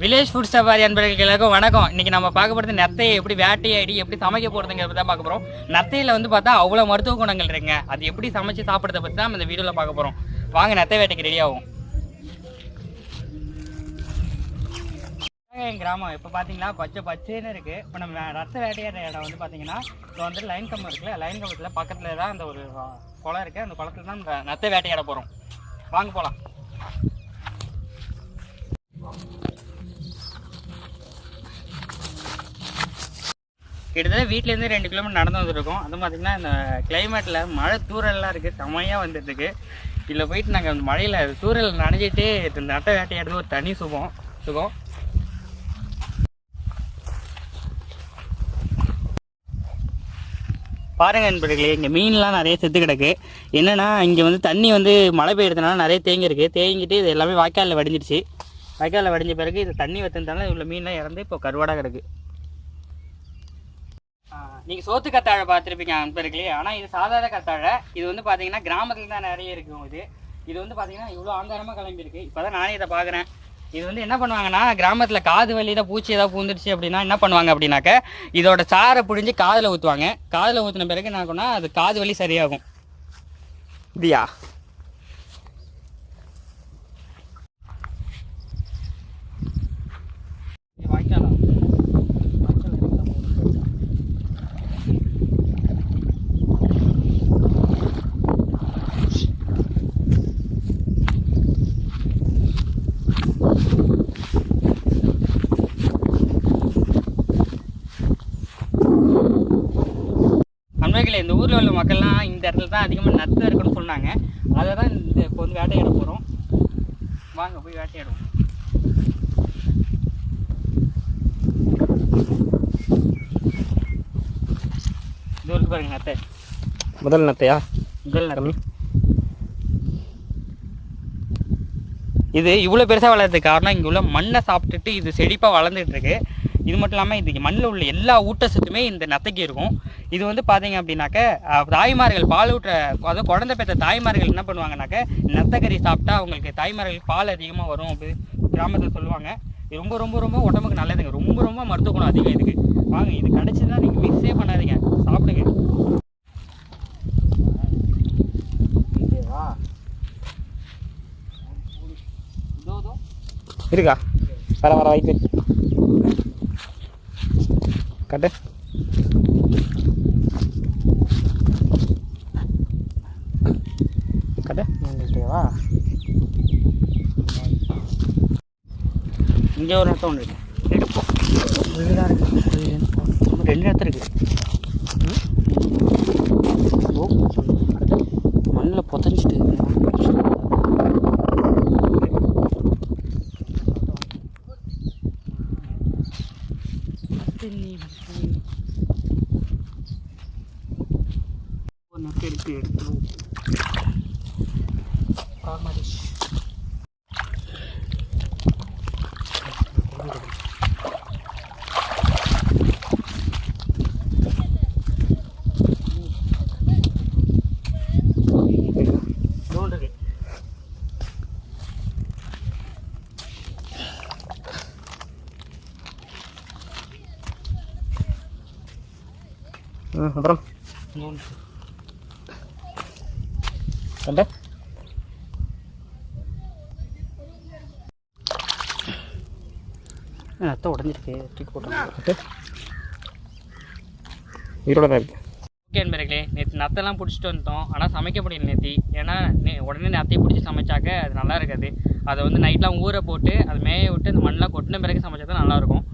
Village food சவாரி அன்பர்களுக்கு எல்லாருக்கும் வணக்கம். இன்னைக்கு நம்ம பார்க்க போகிறது நத்தையை எப்படி வேட்டையாடி எப்படி சமைக்க போகிறதுங்கிறத தான் பார்க்க போகிறோம் நத்தையில் வந்து பார்த்தா அவ்வளோ மருத்துவ குணங்கள் இருக்குங்க. அது எப்படி சமைச்சு சாப்பிட்றத பற்றி தான் இந்த வீடியோவில் பார்க்க போகிறோம் வாங்க நத்தை வேட்டைக்கு ரெடி ஆகும் என் கிராமம் இப்போ பார்த்தீங்கன்னா பச்சை பச்சைன்னு இருக்குது இப்போ நம்ம ரத்த வேட்டையாடுற இடம் வந்து பார்த்தீங்கன்னா இப்போ வந்து லைன் கம்பம் இருக்குல்ல லைன் கம்பத்தில் பக்கத்தில் தான் அந்த ஒரு குளம் இருக்குது அந்த குளத்துல தான் நம்ம நத்தை வேட்டையாட போகிறோம் வாங்க போகலாம் கிட்டத்தட்ட வீட்டிலேருந்து ரெண்டு கிலோமீட்டர் நடந்து வந்துருக்கோம். அதுவும் பார்த்திங்கன்னா இந்த கிளைமேட்டில் மழை தூரல்லாம் இருக்குது செமையாக வந்துட்டுருக்கு. இதில் போயிட்டு நாங்கள் அந்த மழையில் தூரல் நனைஞ்சிட்டு இந்த நட்டை வேட்டையாடுறது ஒரு தனி சுகம் சுகம் பாருங்க நண்பர்களே இங்கே மீன்லாம் நிறைய செத்து கிடக்கு. என்னன்னா இங்கே வந்து தண்ணி வந்து மழை பெய்யறதுனால நிறைய தேங்கியிருக்கு தேங்கிட்டு இது எல்லாமே வாய்க்காலில் வடிஞ்சிருச்சு. வாய்க்காலில் வடிஞ்ச பிறகு இது தண்ணி வத்ததுனால இவ்வளோ மீன்லாம் இறந்து இப்போ கருவாடாக கிடக்கு. நீங்கள் சோத்து கத்தாழை பார்த்துருப்பீங்க நண்பர்களே ஆனால் இது சாதாரண கத்தாழை. இது வந்து பார்த்தீங்கன்னா கிராமத்தில் தான் நிறைய இருக்கும் இது. இது வந்து பார்த்தீங்கன்னா இவ்வளோ ஆங்காரமாக கிளம்பியிருக்கு. இப்போ தான் நானே இதை பார்க்குறேன் இது வந்து என்ன பண்ணுவாங்கன்னா கிராமத்தில் காது வழியில் பூச்சி ஏதாவது பூந்துருச்சு அப்படின்னா என்ன பண்ணுவாங்க அப்படின்னாக்க இதோட சாரை புழிஞ்சு காதில் ஊற்றுவாங்க காதில் ஊற்றின பிறகு என்ன ஆகும்னா அது காது வலி சரியாகும். இப்படியா இந்த ஊரில் உள்ள மக்கள்லாம் இந்த இடத்துல தான் அதிகமாக நத்தை இருக்குன்னு சொன்னாங்க. அதை தான் இந்த இப்போ வந்து வேட்டையாட போகிறோம் வாங்க போய் வேட்டையாடுவோம். இது இருக்கு பாருங்க நத்தை. முதல் நத்தையா? முதல் நத்தை. இது இவ்வளோ பெருசாக வளர்றதுக்கு காரணம் இங்கே உள்ள மண்ணை சாப்பிட்டுட்டு இது செழிப்பாக வளர்ந்துட்டு இருக்கு. இது மட்டும் இல்லாமல் இது மண்ணில் உள்ள எல்லா ஊட்டச்சத்துமே இந்த நத்தைக்கு இருக்கும். இது வந்து பார்த்தீங்க அப்படின்னாக்க தாய்மார்கள் பால் அதாவது குழந்தை பெற்ற தாய்மார்கள் என்ன பண்ணுவாங்கனாக்க நத்தக்கறி சாப்பிட்டா அவங்களுக்கு தாய்மார்களுக்கு பால் அதிகமாக வரும் அப்படி கிராமத்தில் சொல்லுவாங்க. இது ரொம்ப ரொம்ப ரொம்ப உடம்புக்கு நல்லதுங்க. ரொம்ப ரொம்ப மருத்துவ குணம் அதிகம் இதுக்கு. வாங்க இது கிடச்சிதுன்னா நீங்கள் மிக்ஸே பண்ணாதீங்க. சாப்பிடுங்க. இதோ இதோ இருக்கா? வர வர வைத்து. கட்டு. கட்டு. ஓகேவா இங்கே ஒரு இடத்த ஒன்று இருக்கு. எடுப்போம் ரெண்டு இடத்துல இருக்கு ஓ மண்ணில் புதஞ்சிட்டு அப்புறம்? கண்டு? நத்தை உடஞ்சிருக்கு தூக்கி தான் ஓகே நண்பர்களே நேற்று நத்தெல்லாம் பிடிச்சிட்டு வந்துட்டோம். ஆனால் சமைக்க முடியல நேற்று ஏன்னா நே உடனே நத்தையை பிடிச்சி சமைச்சாக்க அது நல்லா இருக்காது. அதை வந்து நைட்லாம் ஊற போட்டு அது மேய விட்டு அந்த மண்ணெலாம் கொட்டின பிறகு சமைச்சா தான் நல்லாயிருக்கும்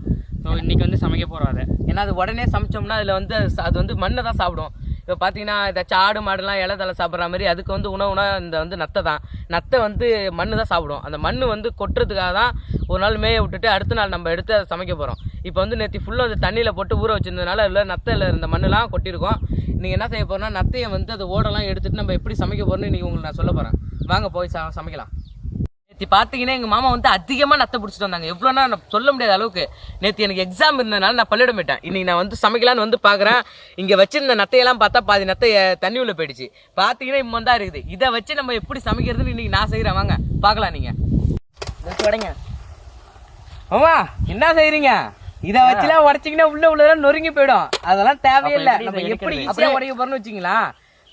ஸோ இன்றைக்கி வந்து சமைக்க போகிறோம் அதை. ஏன்னா அது உடனே சமைச்சோம்னா அதில் வந்து அது அது வந்து மண்ணை தான் சாப்பிடும். இப்போ பார்த்தீங்கன்னா ஏதாச்சும் ஆடு மாடுலாம் இலை தலை சாப்பிட்ற மாதிரி அதுக்கு வந்து உணவுனா இந்த வந்து நத்தை தான். நத்தை வந்து மண்ணு தான் சாப்பிடும். அந்த மண் வந்து கொட்டுறதுக்காக தான் ஒரு நாள் மேய விட்டுட்டு அடுத்த நாள் நம்ம எடுத்து அதை சமைக்க போகிறோம் இப்போ வந்து நேற்று ஃபுல்லாக அது தண்ணியில் போட்டு ஊற வச்சிருந்ததுனால அதில் நத்தையில் இருந்த மண்ணெலாம் கொட்டியிருக்கோம். நீங்கள் என்ன செய்ய போகிறோம்னா நத்தையை வந்து அது ஓடெல்லாம் எடுத்துகிட்டு நம்ம எப்படி சமைக்க போகிறோம்னு இன்றைக்கி உங்களுக்கு நான் சொல்ல போகிறேன் வாங்க போய் ச சமைக்கலாம். நேற்று பார்த்தீங்கன்னா எங்கள் மாமா வந்து அதிகமாக நத்தை பிடிச்சிட்டு வந்தாங்க. எவ்வளோனா நான் சொல்ல முடியாத அளவுக்கு. நேற்று எனக்கு எக்ஸாம் இருந்ததுனால நான் பள்ளியிடம் போயிட்டேன். இன்னைக்கு நான் வந்து சமைக்கலான்னு வந்து பார்க்குறேன். இங்கே வச்சிருந்த நத்தையெல்லாம் பார்த்தா பாதி நத்தை தண்ணி உள்ள போயிடுச்சு. பார்த்தீங்கன்னா இப்போ தான் இருக்குது. இதை வச்சு நம்ம எப்படி சமைக்கிறதுன்னு இன்னைக்கு நான் செய்கிறேன் வாங்க பார்க்கலாம் நீங்கள் உடைங்க ஆமா என்ன செய்றீங்க? இத வச்சுலாம் உடைச்சிங்கன்னா உள்ள உள்ளதெல்லாம் நொறுங்கி போயிடும். அதெல்லாம் தேவையில்லை நம்ம எப்படி? ஈஸியா உடைக்க போறோம்னு வச்சுங்களா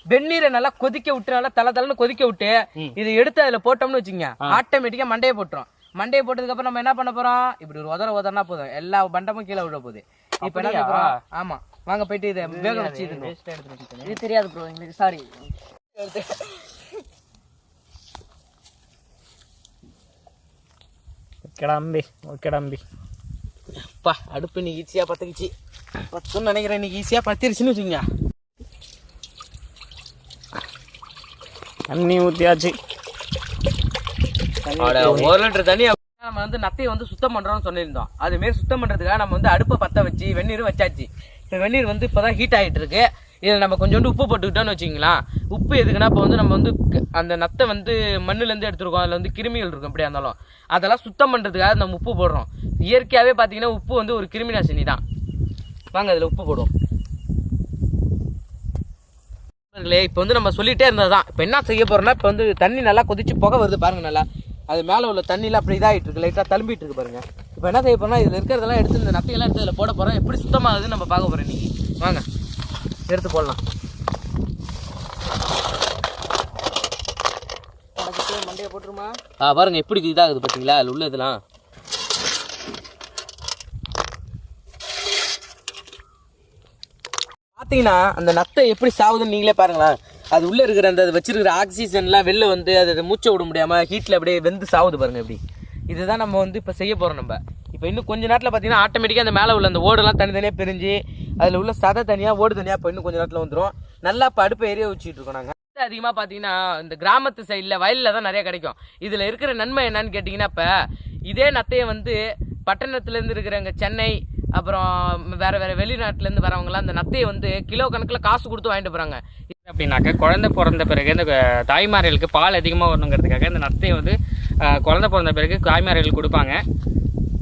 வெந்நீரை நல்லா கொதிக்க விட்டு நல்லா தலை தலைன்னு கொதிக்க விட்டு இதை எடுத்து அதுல போட்டோம்னு வச்சுங்க ஆட்டோமேட்டிக்கா மண்டையை போட்டுரும். மண்டையை போட்டதுக்கு அப்புறம் நம்ம என்ன பண்ண போறோம்? இப்படி ஒரு உதற உதறனா போதும். எல்லா பண்டமும் கீழே விட போகுது. இப்ப என்ன போறோம் ஆமா. வாங்க போயிட்டு இதை வேக வச்சு இது இது தெரியாது ப்ரோ எங்களுக்கு சாரி ஓகேடா அம்பி அப்பா அடுப்பு இன்னைக்கு ஈஸியா பத்துக்குச்சு. பத்துன்னு நினைக்கிறேன் இன்னைக்கு ஈஸியா பத்திருச்சுன்னு வச்சுங்க தண்ணி ஊற்றியாச்சு ஒரு லிட்டர் தண்ணி நம்ம வந்து நத்தையை வந்து சுத்தம் பண்றோம்னு சொல்லியிருந்தோம். அது மாரி சுத்தம் பண்றதுக்காக நம்ம வந்து அடுப்பை பத்த வச்சு வெந்நீர் வச்சாச்சு. இப்போ வெந்நீர் வந்து இப்போதான் ஹீட் ஆகிட்டு இருக்கு இதில் நம்ம கொஞ்சோண்டு உப்பு போட்டுக்கிட்டோம்னு வச்சுங்களா உப்பு எதுக்குன்னா இப்போ வந்து நம்ம வந்து அந்த நத்தை வந்து மண்ணுலேருந்து எடுத்துருக்கோம். அதில் வந்து கிருமிகள் இருக்கும் எப்படியா இருந்தாலும். அதெல்லாம் சுத்தம் பண்ணுறதுக்காக நம்ம உப்பு போடுறோம். இயற்கையாகவே பார்த்தீங்கன்னா உப்பு வந்து ஒரு கிருமி நாசினி தான். வாங்க அதில் உப்பு போடுவோம். நண்பர்களே இப்போ வந்து நம்ம சொல்லிட்டே இருந்தது தான் இப்போ என்ன செய்ய போறோம்னா இப்போ வந்து தண்ணி நல்லா கொதிச்சு புகை வருது பாருங்க நல்லா. அது மேலே உள்ள தண்ணிலாம் அப்படி இதாகிட்டு இருக்கு லைட்டாக தழும்பிட்டு இருக்கு பாருங்க. இப்போ என்ன செய்ய போறோம்னா இதில் இருக்கிறதெல்லாம் எடுத்து இந்த நத்தையெல்லாம் எடுத்து இதில் போட போகிறோம் எப்படி சுத்தமாகுதுன்னு நம்ம பார்க்க போகிறோம் இன்னைக்கு. வாங்க. எடுத்து போடலாம். மண்டையை போட்டுருமா? ஆ பாருங்க எப்படி இதாகுது பார்த்தீங்களா அதில் உள்ள இதெல்லாம். பார்த்தீங்கன்னா அந்த நத்தை எப்படி சாகுதுன்னு நீங்களே பாருங்களேன் அது உள்ளே இருக்கிற அந்த அது வச்சிருக்கிற ஆக்சிஜன்லாம் வெளில வந்து அது மூச்சை விட முடியாமல் ஹீட்டில் அப்படியே வெந்து சாவுது பாருங்க எப்படி. இதுதான் நம்ம வந்து இப்போ செய்ய போகிறோம் நம்ம. இப்போ இன்னும் கொஞ்ச நேரத்தில் பார்த்தீங்கன்னா ஆட்டோமேட்டிக்காக அந்த மேலே உள்ள அந்த ஓடெல்லாம் தனித்தனியாக பிரிஞ்சு அதில் உள்ள சதை தனியாக ஓடு தனியாக இப்போ இன்னும் கொஞ்ச நேரத்தில் வந்துடும் நல்லா இப்போ அடுப்பை எரிய வச்சுட்டு இருக்கோம் நாங்கள் அதிகமாக பார்த்தீங்கன்னா இந்த கிராமத்து சைடில் வயலில் தான் நிறைய கிடைக்கும். இதில் இருக்கிற நன்மை என்னன்னு கேட்டிங்கன்னா இப்போ இதே நத்தையை வந்து பட்டணத்துலேருந்து இருக்கிறவங்க சென்னை அப்புறம் வேற வேற வெளிநாட்டிலேருந்து வரவங்களாம் அந்த நத்தையை வந்து கிலோ கணக்கில் காசு கொடுத்து வாங்கிட்டு போகிறாங்க அப்படின்னாக்க குழந்தை பிறந்த பிறகு இந்த தாய்மார்களுக்கு பால் அதிகமாக வரணுங்கிறதுக்காக இந்த நத்தையை வந்து குழந்தை பிறந்த பிறகு தாய்மார்களுக்கு கொடுப்பாங்க.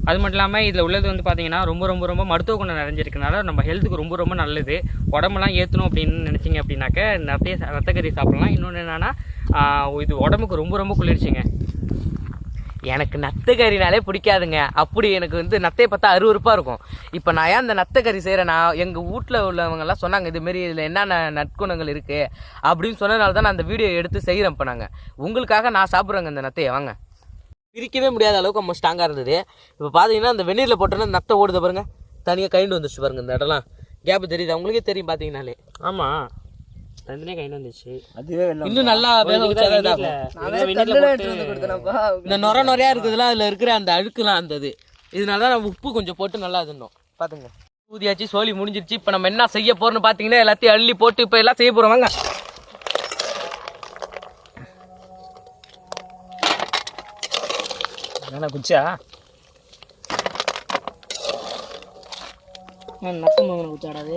அது மட்டும் இல்லாமல் இதில் உள்ளது வந்து பார்த்தீங்கன்னா ரொம்ப ரொம்ப ரொம்ப மருத்துவ குணம் நிறைஞ்சிருக்கனால நம்ம ஹெல்த்துக்கு ரொம்ப ரொம்ப நல்லது. உடம்புலாம் ஏற்றணும் அப்படின்னு நினச்சிங்க அப்படின்னாக்க நத்தைய ரத்தக்கறி சாப்பிட்லாம். இன்னொன்று என்னென்னா இது உடம்புக்கு ரொம்ப ரொம்ப குளிர்ச்சிங்க. எனக்கு நத்தைக்கறினாலே பிடிக்காதுங்க. அப்படி எனக்கு வந்து நத்தையை பார்த்தா அருவருப்பாக இருக்கும். இப்போ நான் ஏன் அந்த நத்தைக்கறி செய்கிறேன்னா எங்கள் வீட்டில் உள்ளவங்கெல்லாம் சொன்னாங்க இதுமாரி இதில் என்னென்ன நற்குணங்கள் இருக்குது அப்படின்னு சொன்னதுனால தான் நான் அந்த வீடியோ எடுத்து செய்கிறேன் இப்போ நாங்கள் உங்களுக்காக நான் சாப்பிட்றேங்க இந்த நத்தையை. வாங்க. பிரிக்கவே முடியாத அளவுக்கு ரொம்ப ஸ்ட்ராங்காக இருந்தது. இப்போ பார்த்தீங்கன்னா அந்த வெந்நீரில் போட்டோன்னா நத்தை ஓடுது பாருங்கள் தனியாக கைண்டு வந்துச்சு பாருங்க இந்த இடம்லாம். கேப் தெரியுது? உங்களுக்கே தெரியும் பார்த்தீங்கனாலே ஆமாம் தந்தினே கையில் வந்துச்சு. அதுவே வெள்ளம். இன்னும் நல்லா வேக. இந்த நொர நொறையா இருக்குதுல அதுல இருக்கிற அந்த அழுக்குலாம் அந்த இது. இதனால தான் உப்பு கொஞ்சம் போட்டு நல்லா இருந்தோம் பாத்துங்க. ஊதியாச்சு சோலி முடிஞ்சிருச்சு. இப்போ நம்ம என்ன செய்ய போறோம்னு பாத்தீங்கன்னா எல்லாத்தையும் அள்ளி போட்டு இப்போ எல்லாம் செய்ய போறோம். வாங்க. என்ன குச்சியா? நத்து மகன் குச்சாடாது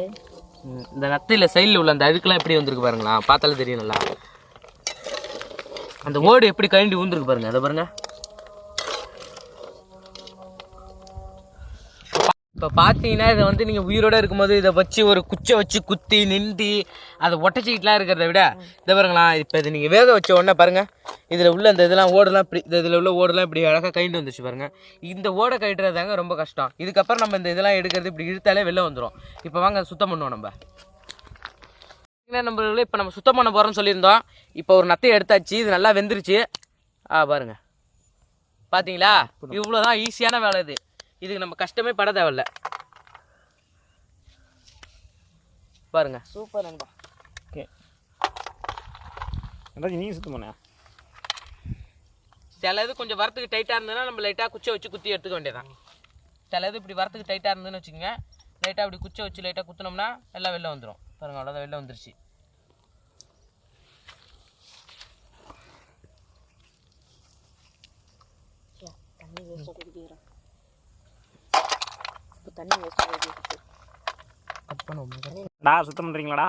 இந்த நத்தையில் சைடில் உள்ள அந்த அழுக்கெல்லாம் எப்படி வந்திருக்கு பாருங்களா பார்த்தாலே தெரியும் நல்லா. அந்த ஓடு எப்படி கழண்டி ஊந்துருக்கு பாருங்கள் அதை பாருங்கள் இப்போ பார்த்தீங்கன்னா இதை வந்து நீங்கள் உயிரோட இருக்கும்போது இதை வச்சு ஒரு குச்சை வச்சு குத்தி நின்று அதை ஒட்டச்சிக்கிட்டுலாம் இருக்கிறத விட இதை பாருங்களா இப்போ இதை நீங்கள் வேக வச்ச உடனே பாருங்கள் இதில் உள்ள அந்த இதெல்லாம் ஓடெல்லாம் இப்படி இந்த இதில் உள்ள ஓடெல்லாம் இப்படி அழகாக கைண்டு வந்துச்சு பாருங்கள் இந்த ஓடை கட்டுறதாங்க ரொம்ப கஷ்டம். இதுக்கப்புறம் நம்ம இந்த இதெல்லாம் எடுக்கிறது இப்படி இழுத்தாலே வெளில வந்துடும் இப்போ வாங்க சுத்தம் பண்ணுவோம் நம்ம. என்ன நம்மளுக்கு இப்போ நம்ம சுத்தம் பண்ண போகிறோம்னு சொல்லியிருந்தோம். இப்போ ஒரு நத்தையை எடுத்தாச்சு இது நல்லா வெந்துருச்சு. ஆ பாருங்கள் பார்த்தீங்களா இவ்வளோதான் ஈஸியான வேலை இது. இதுக்கு நம்ம கஷ்டமே பட தேவையில்ல. பாருங்க. சூப்பர் நண்பா. ஓகே. ரெண்டாச்சும் நீ சுத்தம் பண்ண சில இது கொஞ்சம் வரத்துக்கு டைட்டாக இருந்ததுன்னா நம்ம லைட்டாக குச்சை வச்சு குத்தி எடுத்துக்க வேண்டியதான் சில இது இப்படி வரத்துக்கு டைட்டாக இருந்ததுன்னு வச்சுக்கோங்க. லைட்டாக அப்படி குச்சை வச்சு லைட்டாக குத்துனோம்னா எல்லாம் வெளில வந்துடும் பாருங்க அவ்வளோதான் வெளில வந்துருச்சு. தண்ணி வேஸ்ட்டாக குடிக்கிறேன் இப்போ தண்ணி குடிக்கிறேன் கட் பண்ணுவோம் டா சுத்தம் பண்ணுறீங்களாடா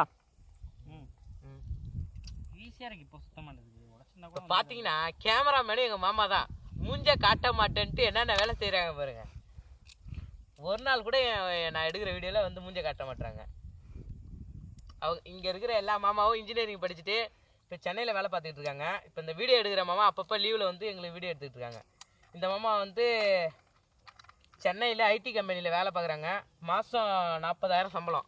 ஈஸியாக இருக்குது இப்போ சுத்தம் பண்ணுறதுக்கு உடச்சுனா இப்போ பார்த்தீங்கன்னா கேமராமேனு எங்கள் மாமா தான். மூஞ்ச காட்ட மாட்டேன்ட்டு என்னென்ன வேலை செய்கிறாங்க பாருங்க. ஒரு நாள் கூட நான் எடுக்கிற வீடியோவில் வந்து மூஞ்ச காட்ட மாட்டாங்க அவங்க இங்கே இருக்கிற எல்லா மாமாவும் இன்ஜினியரிங் படிச்சுட்டு இப்போ சென்னையில் வேலை பார்த்துக்கிட்டு இருக்காங்க. இப்போ இந்த வீடியோ எடுக்கிற மாமா அப்பப்போ லீவில் வந்து எங்களுக்கு வீடியோ எடுத்துக்கிட்டு இருக்காங்க. இந்த மாமா வந்து சென்னையில் ஐடி கம்பெனியில் வேலை பார்க்குறாங்க. மாதம் நாற்பதாயிரம் சம்பளம்.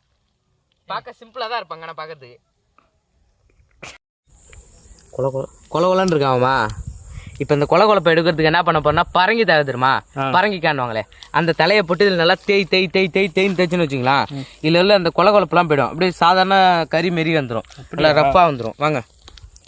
பார்க்க சிம்பிளாக தான் இருப்பாங்க நான் பார்க்கறதுக்கு. கொல கொல கொல கொலன்னு இருக்காமா இப்போ இந்த கொல கொலப்பை எடுக்கிறதுக்கு என்ன பண்ண போறோம்னா பரங்கி தேவை தெரியுமா? பரங்கி காணுவாங்களே அந்த தலையை போட்டு இதில் நல்லா தேய் தேய் தேய் தேய் தேய்ன்னு தேய்ச்சின்னு வச்சுங்களா இதில் உள்ள அந்த கொல கொலப்பெல்லாம் போயிடும். அப்படியே சாதாரண கறி மாரி வந்துடும் நல்லா ரஃப்பாக வந்துடும் வாங்க.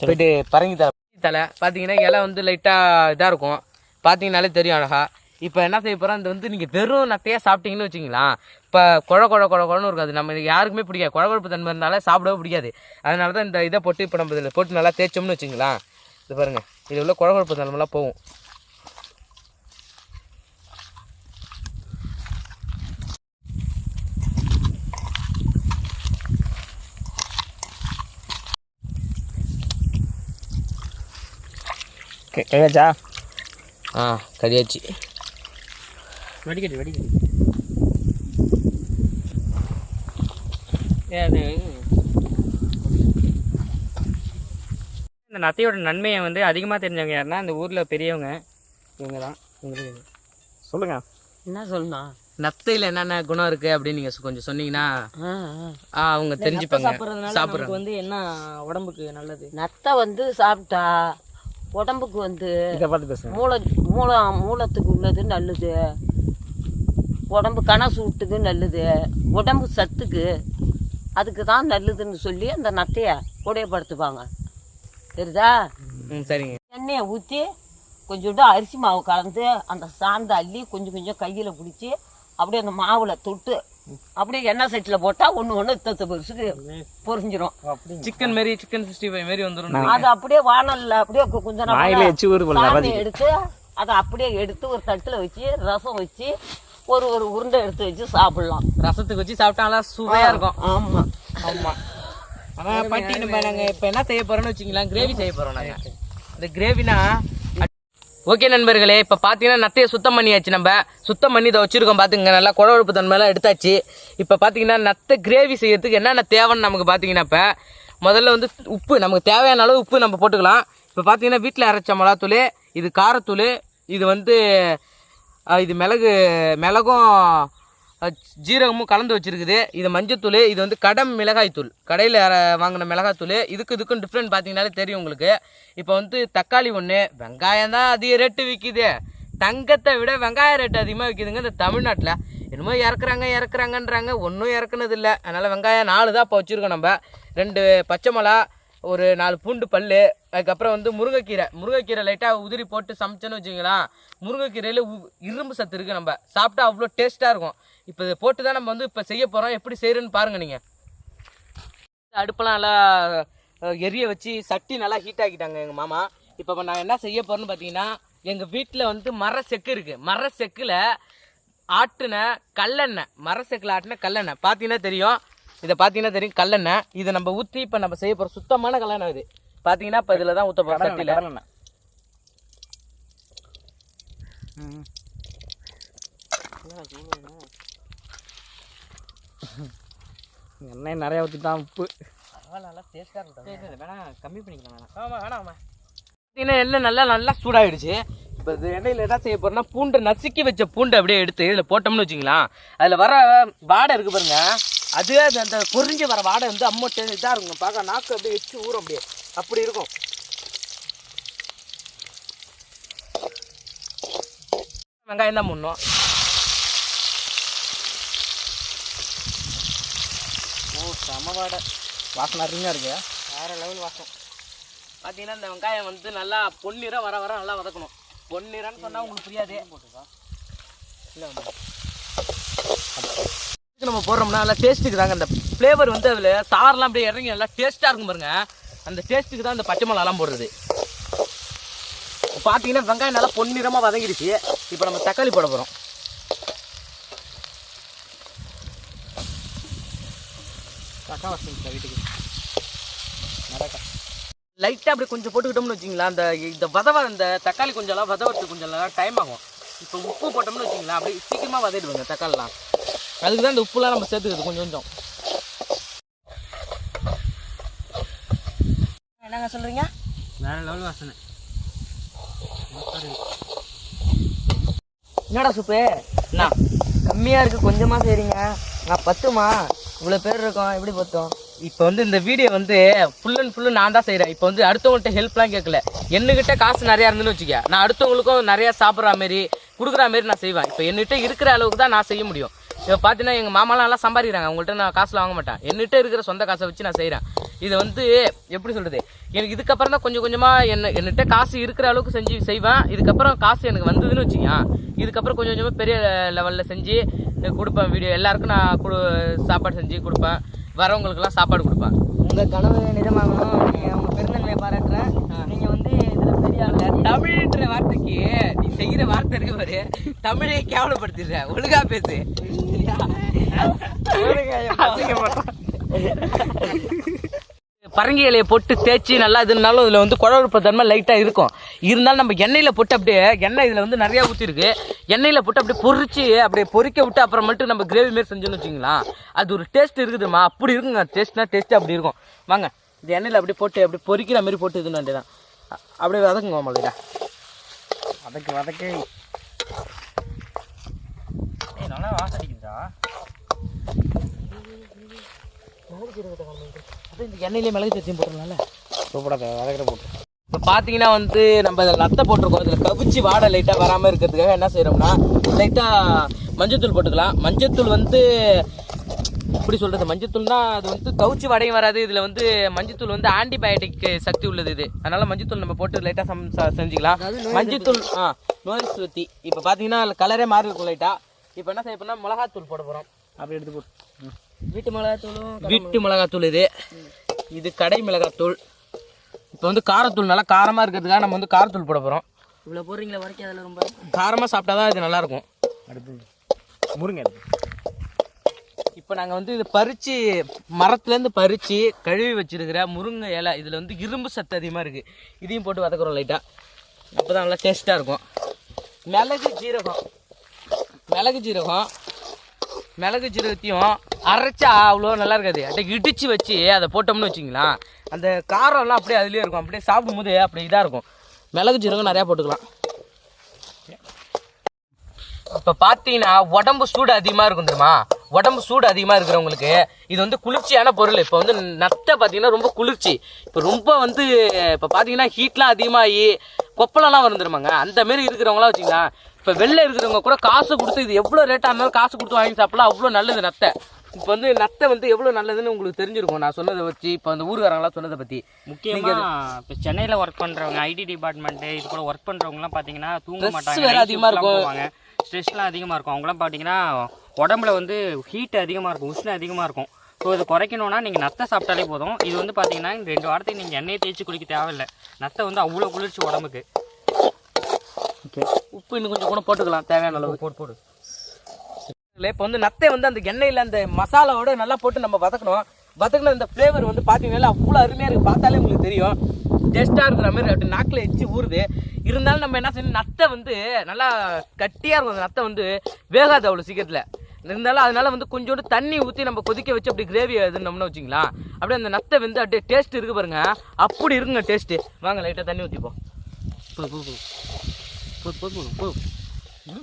போயிட்டு பரங்கி தலை தலை பார்த்தீங்கன்னா இலை வந்து லைட்டாக இதாக இருக்கும். பார்த்தீங்கனாலே தெரியும் அழகா. இப்போ என்ன செய்ய போகிறோம் இந்த வந்து நீங்கள் வெறும் நத்தையாக சாப்பிட்டீங்கன்னு வச்சிங்களா இப்போ குழ குழ குழ குழன்னு இருக்காது நம்ம யாருக்குமே பிடிக்காது. குழ குழப்பு தன்மை இருந்தாலே சாப்பிடவே பிடிக்காது. அதனால தான் இந்த இதை போட்டு இப்போ நம்ம இதில் போட்டு நல்லா தேய்ச்சோம்னு வச்சிங்களா இது பாருங்கள் இது உள்ள குழ குழப்பு தன்மைலாம் போகும். கையாச்சா ஆ கறியாச்சு வெடிக்கட்டி வெடிக்கட்டி. ஏ, அது இந்த நத்தையோட நன்மையை வந்து அதிகமாக தெரிஞ்சவங்க யாருன்னா இந்த ஊரில் பெரியவங்க. இவங்க தான் இவங்களுக்கு சொல்லுங்க. என்ன சொல்லணும்? நத்தையில் என்னென்ன குணம் இருக்குது அப்படின்னு நீங்கள் கொஞ்சம் சொன்னீங்கன்னா அவங்க தெரிஞ்சுப்பாங்க. சாப்பிட்றோம் வந்து என்ன உடம்புக்கு நல்லது? நத்தை வந்து சாப்பிட்டா உடம்புக்கு வந்து மூளை மூளை மூலத்துக்கு உள்ளது நல்லது. உடம்பு கனசூட்டுக்கு நல்லது. உடம்பு சத்துக்கு அதுக்கு தான் நல்லதுன்னு சொல்லி அந்த நத்தையை உடையப்படுத்துவாங்க. தெரியுதா? ம் சரிங்க. எண்ணெயை ஊற்றி கொஞ்சோண்டு அரிசி மாவு கலந்து அந்த சாந்தை அள்ளி கொஞ்சம் கொஞ்சம் கையில் பிடிச்சி அப்படியே அந்த மாவில் தொட்டு அப்படியே எண்ணெய் சட்டியில் போட்டால் ஒன்று ஒன்று இத்தத்து பெருசுக்கு பொரிஞ்சிரும். சிக்கன் மாரி சிக்கன் சிக்ஸ்டி ஃபைவ் மாரி வந்துடும் அது அப்படியே வானல்ல அப்படியே கொ- கொஞ்ச வாயிலே நேரம் எச்சி ஊறு போல சாமி எடுத்து அதை அப்படியே எடுத்து ஒரு தட்டில் வச்சு ரசம் வச்சு ஒரு ஒரு உருண்டை எடுத்து வச்சு சாப்பிடலாம். ரசத்துக்கு வச்சு சாப்பிட்டாங்களா சுவையாக இருக்கும். ஆமாம் ஆமா. ஆனால் பாட்டி நம்ம நாங்கள் இப்போ என்ன செய்ய போறோம்னு வச்சுங்களா கிரேவி செய்ய போறோம் நாங்கள் இந்த கிரேவினா ஓகே நண்பர்களே இப்போ பார்த்தீங்கன்னா நத்தையை சுத்தம் பண்ணியாச்சு நம்ம. சுத்தம் பண்ணி இதை வச்சிருக்கோம் பார்த்துங்க நல்லா குழவழுப்பு தன்மையெல்லாம் எடுத்தாச்சு. இப்போ பார்த்தீங்கன்னா நத்தை கிரேவி செய்யறதுக்கு என்னென்ன தேவைன்னு நமக்கு பார்த்தீங்கன்னா இப்போ முதல்ல வந்து உப்பு நமக்கு தேவையான அளவு உப்பு நம்ம போட்டுக்கலாம். இப்போ பார்த்தீங்கன்னா வீட்டில் அரைச்ச மிளகாத்தூள் இது காரத்தூள் இது வந்து இது மிளகு மிளகும் ஜீரகமும் கலந்து வச்சுருக்குது. இது மஞ்சத்தூள் இது வந்து கடம் மிளகாய்த்தூள் கடையில் வாங்கின மிளகாய்த்தூள் இதுக்கு இதுக்கும் டிஃப்ரெண்ட் பார்த்தீங்கனாலே தெரியும் உங்களுக்கு. இப்போ வந்து தக்காளி ஒன்று வெங்காயம் தான் அதிக ரேட்டு விற்கிது தங்கத்தை விட வெங்காய ரேட்டு அதிகமாக விற்கிதுங்க இந்த தமிழ்நாட்டில். என்னமோ இறக்குறாங்க இறக்குறாங்கன்றாங்க. ஒன்றும் இறக்குனது இல்லை அதனால் வெங்காயம் நாலு தான் இப்போ வச்சுருக்கோம் நம்ம. ரெண்டு பச்சை மிளகா ஒரு நாலு பூண்டு பல் அதுக்கப்புறம் வந்து முருங்கைக்கீரை. முருங்கைக்கீரை லைட்டாக உதிரி போட்டு சமைச்சோன்னு வச்சுக்கலாம் முருங்கைக்கீரையில் உ- இரும்பு சத்து இருக்குது நம்ம. சாப்பிட்டா அவ்வளோ டேஸ்ட்டாக இருக்கும். இப்போ இதை போட்டு தான் நம்ம வந்து இப்போ செய்ய போகிறோம் எப்படி செய்கிறேன்னு பாருங்கள் நீங்கள் அடுப்பெல்லாம் நல்லா எரிய வச்சு சட்டி நல்லா ஹீட் ஆக்கிட்டாங்க எங்கள் மாமா. இப்போ நான் என்ன செய்ய போகிறேன்னு பார்த்தீங்கன்னா எங்கள் வீட்டில் வந்து மர செக்கு இருக்குது மர செக்கில் ஆட்டின கல்லெண்ணெய் மர செக்கில் ஆட்டின கல்லெண்ணெய். பார்த்தீங்கன்னா தெரியும். இதை பார்த்தீங்கன்னா தெரியும் கல்லெண்ணெய். இதை நம்ம ஊற்றி இப்போ நம்ம செய்ய போகிறோம் சுத்தமான கல்லெண்ணெய் இது. பார்த்தீங்கன்னா இப்போ இதில் தான் ஊற்ற போகிறோம் சட்டியில். எண்ணெய் நிறைய ஊற்றிட்டான் உப்பு. நல்லா டேஸ்ட்டாக இருக்கும் வேணா கம்மி பண்ணிக்கலாம் வேணாம் ஆமாம் வேணாம்மா பார்த்தீங்கன்னா எண்ணெய் நல்லா நல்லா சூடாயிடுச்சு. இப்போ இது எண்ணெயில் என்ன செய்ய போறோம்னா பூண்டை நசுக்கி வச்ச பூண்டை அப்படியே எடுத்து இதில் போட்டோம்னு வச்சுங்களா அதில் வர வாடை இருக்கு பாருங்க. அதுவே அது அந்த பொரிஞ்சு வர வாடை வந்து அம்மோ இதாக இருக்குங்க பார்க்க நாக்கு அப்படியே எச்சு ஊறும் அப்படியே. அப்படி இருக்கும். வெங்காயம் தான் முன்னோம். ஓ செம வாடை. வாசனை அருமையாக இருக்கு. வேற லெவல் வாசம். பார்த்தீங்கன்னா இந்த வெங்காயம் வந்து நல்லா பொன்னிறம் வர வர நல்லா வதக்கணும். பொன்னிறம்னு சொன்னால் உங்களுக்கு புரியாது. இல்லை இது நம்ம போடுறோம்னா நல்லா டேஸ்ட்டுக்கு தாங்க. அந்த ஃப்ளேவர் வந்து அதில் சாரெலாம் அப்படியே இறங்கி நல்லா டேஸ்ட்டாக இருக்கும் பாருங்க. அந்த டேஸ்ட்டுக்கு தான் இந்த பச்சை மிளகாலாம் போடுறது. பார்த்தீங்கன்னா வெங்காயம் நல்லா பொன்னிறமாக வதங்கிடுச்சு. இப்போ நம்ம தக்காளி போட போகிறோம் கக்கா வசதி வீட்டுக்கு. லைட்டாக அப்படி கொஞ்சம் போட்டுக்கிட்டோம்னு வச்சிங்களா அந்த இந்த வதவ இந்த தக்காளி கொஞ்சம் எல்லாம் வதவறதுக்கு கொஞ்சம் நல்லா டைம் ஆகும். இப்போ உப்பு போட்டோம்னு வச்சிங்களா அப்படியே சீக்கிரமாக வதவிடுவாங்க தக்காளிலாம். அதுக்கு தான் இந்த உப்புலாம் நம்ம சேர்த்துக்கிறது கொஞ்சம் கொஞ்சம். என்னங்க சொல்றீங்க? வேற லெவல் வாசனை. என்னடா சூப்பு? என்ன? கம்மியாக இருக்குது கொஞ்சமாக செய்கிறீங்க நான் பத்துமா? இவ்வளோ பேர் இருக்கோம் எப்படி பத்தும்? இப்போ வந்து இந்த வீடியோ வந்து ஃபுல் அண்ட் ஃபுல்லு நான் தான் செய்கிறேன் இப்போ வந்து அடுத்தவங்கள்ட்ட ஹெல்ப்லாம் கேட்கல. என்கிட்ட காசு நிறையா இருந்துன்னு வச்சுக்க. நான் அடுத்தவங்களுக்கும் நிறையா சாப்பிட்ற மாரி கொடுக்குற மாரி நான் செய்வேன். இப்போ என்கிட்ட இருக்கிற அளவுக்கு தான் நான் செய்ய முடியும். இப்போ பார்த்தீங்கன்னா எங்கள் மாமாலாம் நல்லா சம்பாதிக்கிறாங்க. அவங்கள்ட்ட நான் காசுலாம் வாங்க மாட்டேன். என்கிட்ட இருக்கிற சொந்த காசை வச்சு நான் செய்கிறேன் இது வந்து எப்படி சொல்கிறது எனக்கு இதுக்கப்புறம் தான் கொஞ்சம் கொஞ்சமாக என்ன என்கிட்ட காசு இருக்கிற அளவுக்கு செஞ்சு செய்வேன். இதுக்கப்புறம் காசு எனக்கு வந்ததுன்னு வச்சுக்கேன் இதுக்கப்புறம் கொஞ்சம் கொஞ்சமாக பெரிய லெவலில் செஞ்சு கொடுப்பேன் வீடியோ எல்லாருக்கும் நான் கொடு சாப்பாடு செஞ்சு கொடுப்பேன். வரவங்களுக்கெல்லாம் சாப்பாடு கொடுப்பேன். உங்கள் கனவு நிஜமாகணும் உங்கள் பெருந்தன்மையை பாராட்டுறேன். நீங்கள் வந்து இதில் பெரிய ஆள். தமிழ்ன்ற வார்த்தைக்கு நீ செய்கிற வார்த்தை இருக்கு பாரு. தமிழை கேவலப்படுத்திடுற. ஒழுங்கா பேசு. பரங்கி இலையை போட்டு தேய்ச்சி நல்லா இதுனாலும் இதில் வந்து குழவுப்பு தன்மை லைட்டாக இருக்கும். இருந்தாலும் நம்ம எண்ணெயில் போட்டு அப்படியே எண்ணெய் இதில் வந்து நிறையா ஊற்றிருக்கு எண்ணெயில் போட்டு அப்படியே பொறிச்சு அப்படியே பொறிக்க விட்டு அப்புறம் மட்டும் நம்ம கிரேவி மாரி செஞ்சோன்னு வச்சுங்களா அது ஒரு டேஸ்ட் இருக்குதுமா அப்படி இருக்குங்க. டேஸ்ட்னா டேஸ்ட்டு அப்படி இருக்கும். வாங்க இந்த எண்ணெயில் அப்படியே போட்டு அப்படியே பொறிக்கிற மாதிரி போட்டு இதுன்னு வேண்டியதான் அப்படியே வதக்குங்க மாமல்லையா வதக்கு வதக்கு. ஏய் நல்லா வாசம் அடிக்குதுடா அது இந்த எண்ணெயிலே மிளகு சட்சியும் போட்டுருனால சூப்பராக வதக்கிற போட்டு இப்போ பார்த்தீங்கன்னா வந்து நம்ம இதில் நத்தை போட்டிருக்கோம். இதில் கவிச்சு வாடை லைட்டாக வராமல் இருக்கிறதுக்காக என்ன செய்கிறோம்னா லைட்டாக மஞ்சத்தூள் போட்டுக்கலாம். மஞ்சத்தூள் வந்து எப்படி சொல்கிறது மஞ்சத்தூள்னா அது வந்து கவுச்சி வடையும் வராது. இதில் வந்து மஞ்சத்தூள் வந்து ஆன்டிபயோட்டிக் சக்தி உள்ளது இது. அதனால் மஞ்சத்தூள் நம்ம போட்டு லைட்டாக சம் ச- செஞ்சுக்கலாம். மஞ்சத்தூள் ஆ நோய் சுத்தி இப்போ பார்த்தீங்கன்னா கலரே மாறி இருக்கும் லைட்டாக இப்போ என்ன செய்ய போனால் மிளகாத்தூள் போட போகிறோம் அப்படியே எடுத்து போட்டு. வீட்டு மிளகாத்தூளும் வீட்டு மிளகாத்தூள் இது. இது கடை மிளகாத்தூள். இப்போ வந்து காரத்தூள் நல்லா காரமாக இருக்கிறதுக்காக நம்ம வந்து காரத்தூள் போட போகிறோம் இவ்வளோ போடுறீங்களா வரைக்கும் அதில் ரொம்ப. காரமாக சாப்பிட்டா தான் இது நல்லாயிருக்கும். அடுத்து முருங்கை இப்போ நாங்கள் வந்து இது பறித்து மரத்துலேருந்து பறித்து கழுவி வச்சிருக்கிற முருங்கை இலை இதில் வந்து இரும்பு சத்து அதிகமாக இருக்குது இதையும் போட்டு வதக்குறோம் லைட்டாக அப்போ தான் நல்லா டேஸ்ட்டாக இருக்கும். மிளகு ஜீரகம். மிளகு ஜீரகம் மிளகு ஜீரகத்தையும் அரைச்சா அவ்வளோ நல்லா இருக்காது. அப்படியே இடித்து வச்சு அதை போட்டோம்னு வச்சிங்களா அந்த காரம்லாம் அப்படியே அதுலேயே இருக்கும். அப்படியே சாப்பிடும்போது அப்படியே இதாக இருக்கும். மிளகு ஜீரகம் நிறையா போட்டுக்கலாம். இப்போ பார்த்தீங்கன்னா உடம்பு சூடு அதிகமாக இருக்கும் தெரியுமா? உடம்பு சூடு அதிகமாக இருக்கிறவங்களுக்கு இது வந்து குளிர்ச்சியான பொருள். இப்போ வந்து நத்தை பார்த்தீங்கன்னா ரொம்ப குளிர்ச்சி. இப்போ ரொம்ப வந்து இப்போ பார்த்தீங்கன்னா ஹீட்லாம் அதிகமாகி கொப்பளம்லாம் வந்துருமாங்க அந்த மாரி இருக்கிறவங்களாம் வச்சிங்களா இப்போ வெளில இருக்கிறவங்க கூட காசு கொடுத்து இது எவ்வளோ ரேட்டாக இருந்தாலும் காசு கொடுத்து வாங்கி சாப்பிடலாம். அவ்வளோ நல்லது நத்தை. இப்போ வந்து நத்தை வந்து எவ்வளோ நல்லதுன்னு உங்களுக்கு தெரிஞ்சிருக்கும். நான் சொன்னதை வச்சு இப்போ அந்த ஊருக்காரங்களாம் சொன்னதை பற்றி முக்கியமா இப்போ சென்னையில் ஒர்க் பண்றவங்க ஐடி டிபார்ட்மெண்ட் இது கூட ஒர்க் பண்றவங்கலாம் பார்த்தீங்கன்னா தூங்க மாட்டாங்க. வேற அதிகமா இருக்கும். ஸ்ட்ரெஸ்லாம் அதிகமாக இருக்கும். அவங்களாம் பார்த்தீங்கன்னா உடம்புல வந்து ஹீட் அதிகமாக இருக்கும் உஷ்ணம் அதிகமாக இருக்கும். ஸோ இது குறைக்கணும்னா நீங்கள் நத்தை சாப்பிட்டாலே போதும். இது வந்து பார்த்தீங்கன்னா ரெண்டு வாரத்துக்கு நீங்கள் எண்ணெயை தேய்ச்சி குளிக்க தேவையில்லை. நத்தை வந்து அவ்வளோ குளிர்ச்சி உடம்புக்கு. ஓகே உப்பு இன்னும் கொஞ்சம் கூட போட்டுக்கலாம் தேவையான அளவு. போடு போடு. இல்லை இப்போ வந்து நத்தை வந்து அந்த எண்ணெயில் அந்த மசாலாவோட நல்லா போட்டு நம்ம வதக்கணும். வதக்கின இந்த ஃப்ளேவர் வந்து பார்த்தீங்கன்னா அவ்வளோ அருமையாக இருக்குது பார்த்தாலே உங்களுக்கு தெரியும். டேஸ்ட்டாக இருக்கிற மாதிரி அப்படி நாக்கில் எச்சி ஊறுது. இருந்தாலும் நம்ம என்ன செய்யணும்? நத்தை வந்து நல்லா கட்டியாக இருக்கும். அந்த நத்தை வந்து வேகாது அவ்வளோ சீக்கிரத்தில். இருந்தாலும் அதனால வந்து கொஞ்சோண்டு தண்ணி ஊற்றி நம்ம கொதிக்க வச்சு அப்படி கிரேவி எதுனோம்னு வச்சிங்களா? அப்படியே அந்த நத்தை வந்து அப்படியே டேஸ்ட் இருக்கு பாருங்க. அப்படி இருக்குங்க டேஸ்ட்டு வாங்க லைட்டாக தண்ணி ஊற்றிப்போம் போ போ போ போ போ போ போ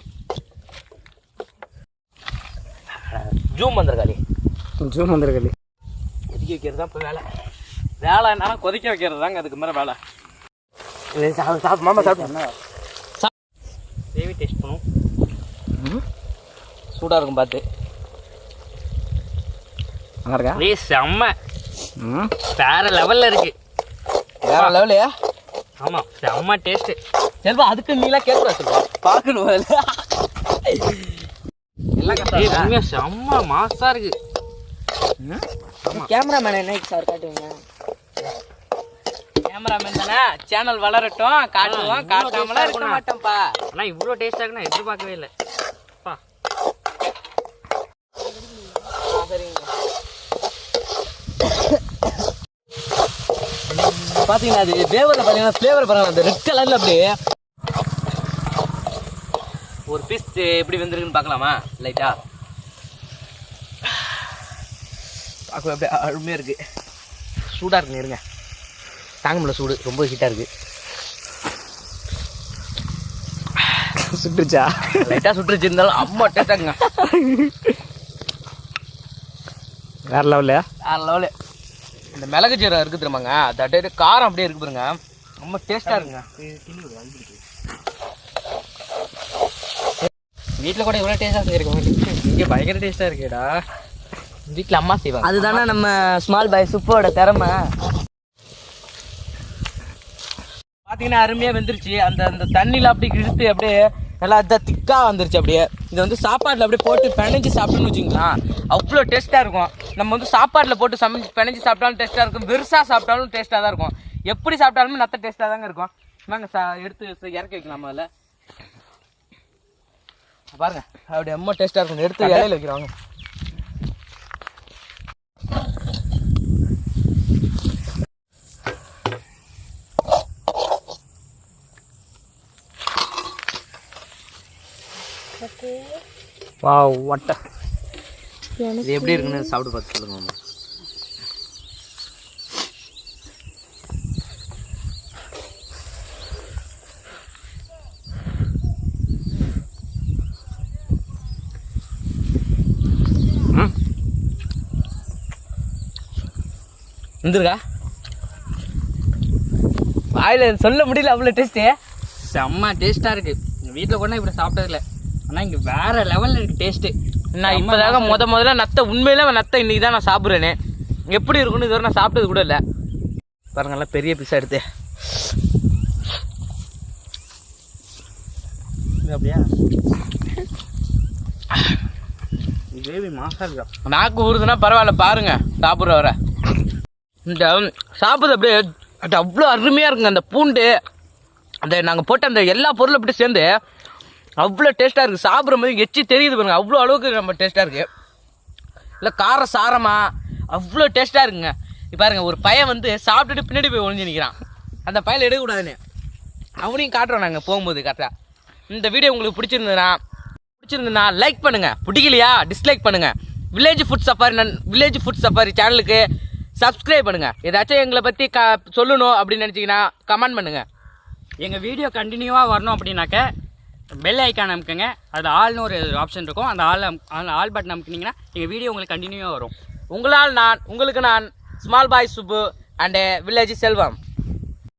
ஜூம் வந்துருக்காளி ஜூன் வந்திருக்கலி கொதிக்க வைக்கிறது தான் இப்போ வேலை. வேலை என்னன்னா கொதிக்க வைக்கிறது தாங்க அதுக்கு மேலே வேலை. இல்லை சாப்பிடு சாப்பிடு மாமா சாப்பிடு. கிரேவி டேஸ்ட் பண்ணும். சூடாக இருக்கும் பார்த்து நல்லா இருக்கா? செம்ம. ம். வேற லெவலில் இருக்கு. வேற லெவலையா ஆமாம் செம்ம டேஸ்ட்டு செல்வா அதுக்கு நீலாம் கேட்கக்கூடாது செல்வா. பார்க்கணும். எல்லாம் செம்ம மாசாக இருக்கு. கேமராமேன் என்னைக்கு சார் காட்டுவீங்க? கேமராமேன் தானே? சேனல் வளரட்டும் காட்டுவோம் காட்டாமலாம் இருக்க மாட்டோம்ப்பா ஆனால் இவ்வளோ டேஸ்ட்டாக இருக்கு நான் எதிர்பார்க்கவே இல்லை. அப்பா பார்த்தீங்கன்னா அது வேவரில் பார்த்தீங்கன்னா ஃப்ளேவர் பாருங்க அந்த ரெட் கலரில் அப்படியே ஒரு பீஸ் எப்படி வெந்திருக்குன்னு பார்க்கலாமா? லைட்டா பார்க்க அப்படியே அருமையாக இருக்குது சூடாக இருக்குங்க இருங்க. தாங்க முடியல சூடு ரொம்ப ஹீட்டாக இருக்குது சுட்டுச்சா லைட்டாக சுட்டுருச்சு இருந்தாலும் அம்மா டேஸ்டாங்க வேற லெவல்லையா வேற லெவலு இந்த மிளகு ஜீரகம் இருக்குது தெரியுமாங்க? அது அப்படியே காரம் அப்படியே இருக்கு பாருங்க. ரொம்ப டேஸ்ட்டாக இருக்குங்க. வீட்டில் கூட இவ்வளோ டேஸ்ட்டாக செஞ்சிருக்க இங்கே பயங்கர டேஸ்ட்டாக இருக்குடா. வீட்டில் அம்மா செய்வாங்க. அதுதானே நம்ம ஸ்மால் பாய் சுப்போட திறமை. பார்த்தீங்கன்னா அருமையாக வெந்துருச்சு. அந்த அந்த தண்ணியில் அப்படி இழுத்து அப்படியே நல்லா இதாக திக்காக வந்துருச்சு அப்படியே. இது வந்து சாப்பாட்டில் அப்படியே போட்டு பிணைஞ்சு சாப்பிட்டோம்னு வச்சுங்களா அவ்வளோ டேஸ்ட்டாக இருக்கும். நம்ம வந்து சாப்பாட்டில் போட்டு சமைச்சு பிணைஞ்சு சாப்பிட்டாலும் டேஸ்ட்டாக இருக்கும். வெறுசாக சாப்பிட்டாலும் டேஸ்ட்டாக தான் இருக்கும். எப்படி சாப்பிட்டாலுமே நத்த டேஸ்ட்டாக தாங்க இருக்கும். வாங்க சா எடுத்து இறக்கி வைக்கலாம் அதில் பாருங்க அப்படி ரொம்ப டேஸ்ட்டாக இருக்கும். எடுத்து இலையில வைக்கிறாங்க வாவ் வட்ட இது எப்படி இருக்குன்னு சாப்பிட்டு பார்த்து சொல்லுங்க மாமா. வந்துருக்கா? வாயில் சொல்ல முடியல அவ்வளோ டேஸ்ட்டு செம்ம டேஸ்ட்டாக இருக்குது வீட்டில் கூட இப்படி சாப்பிட்டதில்ல. ஆனால் இங்கே வேறு லெவலில் இருக்குது டேஸ்ட்டு நான் இப்போதாக முத முதல்ல நத்தை உண்மையிலே நத்தை இன்னைக்கு தான் நான் சாப்பிட்றேனே. எப்படி இருக்குன்னு இதுவரை நான் சாப்பிட்டது கூட இல்லை. பாருங்க நல்லா பெரிய பீஸாக எடுத்து. அப்படியா? கிரேவி நாக்கு ஊறுதுன்னா பரவாயில்ல பாருங்க சாப்பிட்ற வர. இந்த சாப்பிட்றது அப்படியே அது அவ்வளோ அருமையாக இருக்குங்க அந்த பூண்டு. அந்த நாங்கள் போட்ட அந்த எல்லா பொருளும் அப்படியே சேர்ந்து அவ்வளோ டேஸ்ட்டாக இருக்குது சாப்பிட்ற மாதிரி எச்சி தெரியுது பாருங்க. அவ்வளோ அளவுக்கு நம்ம டேஸ்ட்டாக இருக்குது இல்லை கார சாரமாக அவ்வளோ டேஸ்ட்டாக இருக்குங்க. இப்போ பாருங்க ஒரு பையன் வந்து சாப்பிட்டுட்டு பின்னாடி போய் ஒழிஞ்சு நிற்கிறான் அந்த பையன் எடுக்கக்கூடாதுன்னு அவனையும் காட்டுறோம் நாங்கள் போகும்போது கரெக்டாக இந்த வீடியோ உங்களுக்கு பிடிச்சிருந்ததுன்னா பிடிச்சிருந்ததுன்னா லைக் பண்ணுங்கள் பிடிக்கலையா? டிஸ்லைக் பண்ணுங்கள் வில்லேஜ் ஃபுட் சஃபாரி நன் வில்லேஜ் ஃபுட் சஃபாரி சேனலுக்கு சப்ஸ்கிரைப் பண்ணுங்கள் ஏதாச்சும் எங்களை பற்றி க சொல்லணும் அப்படின்னு நினச்சிங்கன்னா கமெண்ட் பண்ணுங்கள் எங்கள் வீடியோ கண்டினியூவாக வரணும் அப்படின்னாக்க பெல் ஐக்கான் அமுக்குங்க. அது ஆள்னு ஒரு ஆப்ஷன் இருக்கும். அந்த ஆள் அந்த ஆல் பட்டன் அமுக்குனீங்கன்னா எங்கள் வீடியோ உங்களுக்கு கண்டினியூவாக வரும். உங்களால் நான் உங்களுக்கு நான் small boy Subbu and village Selvam.